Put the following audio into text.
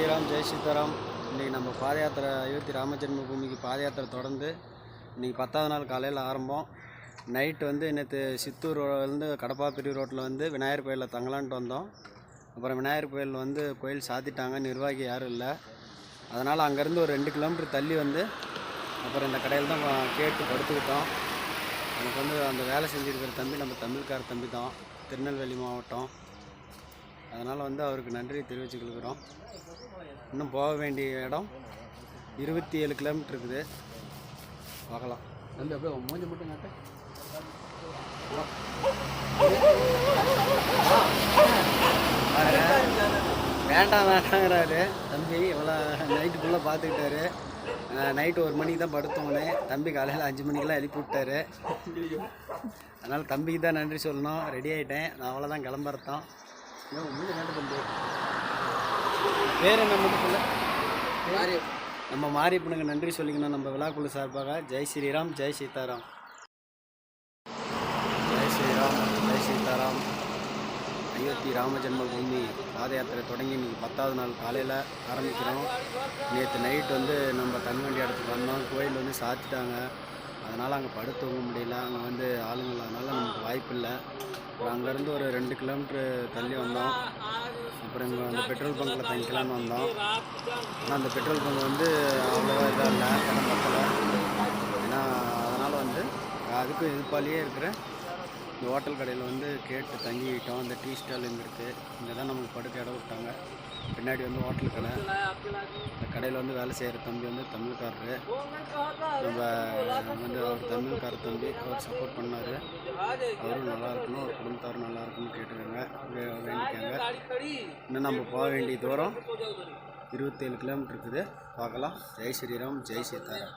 ஸ்ரீராம் ஜெய் சீதாராம். இன்றைக்கி நம்ம பாத யாத்திரை அயோத்தி ராம பூமிக்கு பாத யாத்திரை தொடர்ந்து இன்றைக்கி பத்தாவது நாள் காலையில் ஆரம்பம். நைட்டு வந்து நேற்று சித்தூர்லேருந்து கடப்பாப்பிரி ரோட்டில் வந்து விநாயகர் கோயிலில் தங்கலான்ட்டு வந்தோம். அப்புறம் விநாயகர் கோயில் வந்து கோயில் சாத்திட்டாங்க நிர்வாகி யாரும் இல்லை. அதனால் அங்கேருந்து ஒரு ரெண்டு கிலோமீட்டர் தள்ளி வந்து அப்புறம் இந்த கடையில் தான் கேட்டு படுத்துக்கிட்டோம். எனக்கு வந்து அந்த வேலை செஞ்சுருக்கிற தம்பி நம்ம தமிழ்கார தம்பி தான் திருநெல்வேலி மாவட்டம். அதனால் வந்து அவருக்கு நன்றி தெரிவிச்சுக்கிறோம் இன்னும் போக வேண்டிய இடம் இருபத்தி ஏழு கிலோமீட்டர் இருக்குது. பார்க்கலாம். தம்பி அப்படியே மூஞ்சி மட்டும் காட்டு. வேண்டாம் வேண்டாங்கிறாரு. தம்பி இவ்வளோ நைட்டு ஃபுல்லாக பார்த்துக்கிட்டாரு. நைட்டு ஒரு மணிக்கு தான் படுத்தோன்னே தம்பி காலையில் அஞ்சு மணிக்கெல்லாம் எழுப்பி விட்டாரு அதனால் தம்பிக்கு தான் நன்றி சொல்லணும். ரெடி ஆகிட்டேன் நான் அவ்வளோதான் கிளம்புறதான் பேர் என்ன மட்டும் சொல்ல? யாரு நம்ம மாரியப்பனுக்கு நன்றி சொல்லிக்கணும் நம்ம விழாக்குழு சார்பாக. ஜெய் ஸ்ரீராம் ஜெய் சீதாராம். ஜெய் ஸ்ரீராம் ஜெய் சீதாராம். அயோத்தி ராம ஜென்ம பூமி பாத யாத்திரை தொடங்கி இன்னைக்கு பத்தாவது நாள் காலையில் ஆரம்பிக்கிறோம். நேற்று நைட் வந்து நம்ம வேண்டிய இடத்துக்கு வந்தோம். கோயில் வந்து சாத்திட்டாங்க. அதனால் அங்கே படுத்து முடியல. அங்கே வந்து ஆளுங்க இல்லாதனால நமக்கு வாய்ப்பு இல்லை அப்புறம் அங்கேருந்து ஒரு ரெண்டு கிலோமீட்ரு தள்ளி வந்தோம். அப்புறம் இங்கே அந்த பெட்ரோல் பங்க்கில் தங்கிக்கலாம்னு வந்தோம். ஆனால் அந்த பெட்ரோல் பங்க் வந்து அவ்வளோவா இதாக இல்லை. பணம் பத்தலை. ஏன்னா அதனால் வந்து அதுக்கும் எதிர்ப்பாலேயே இருக்கிற இந்த ஹோட்டல் கடையில் வந்து கேட்டு தங்கிக்கிட்டோம் அந்த டீ ஸ்டால் இங்கே இருக்குது இங்கே தான் நமக்கு படுக்க இடம் விட்டாங்க. பின்னாடி வந்து ஹோட்டல் கடை. இந்த கடையில் வந்து வேலை செய்கிற தம்பி வந்து தமிழ்காரரு. நம்ம வந்து அவர் தமிழ்கார தம்பி. அவர் சப்போர்ட் பண்ணார். அவரும் நல்லா இருக்கணும் அவர் குடும்பத்தாரும் நல்லா இருக்கணும்னு கேட்டுருக்காங்க வேண்டிக்காங்க இன்னும் நம்ம போக வேண்டிய தூரம் இருபத்தேழு கிலோமீட்டர் இருக்குது. பார்க்கலாம். ஜெய் ஸ்ரீராம் ஜெய் சீதாராம்.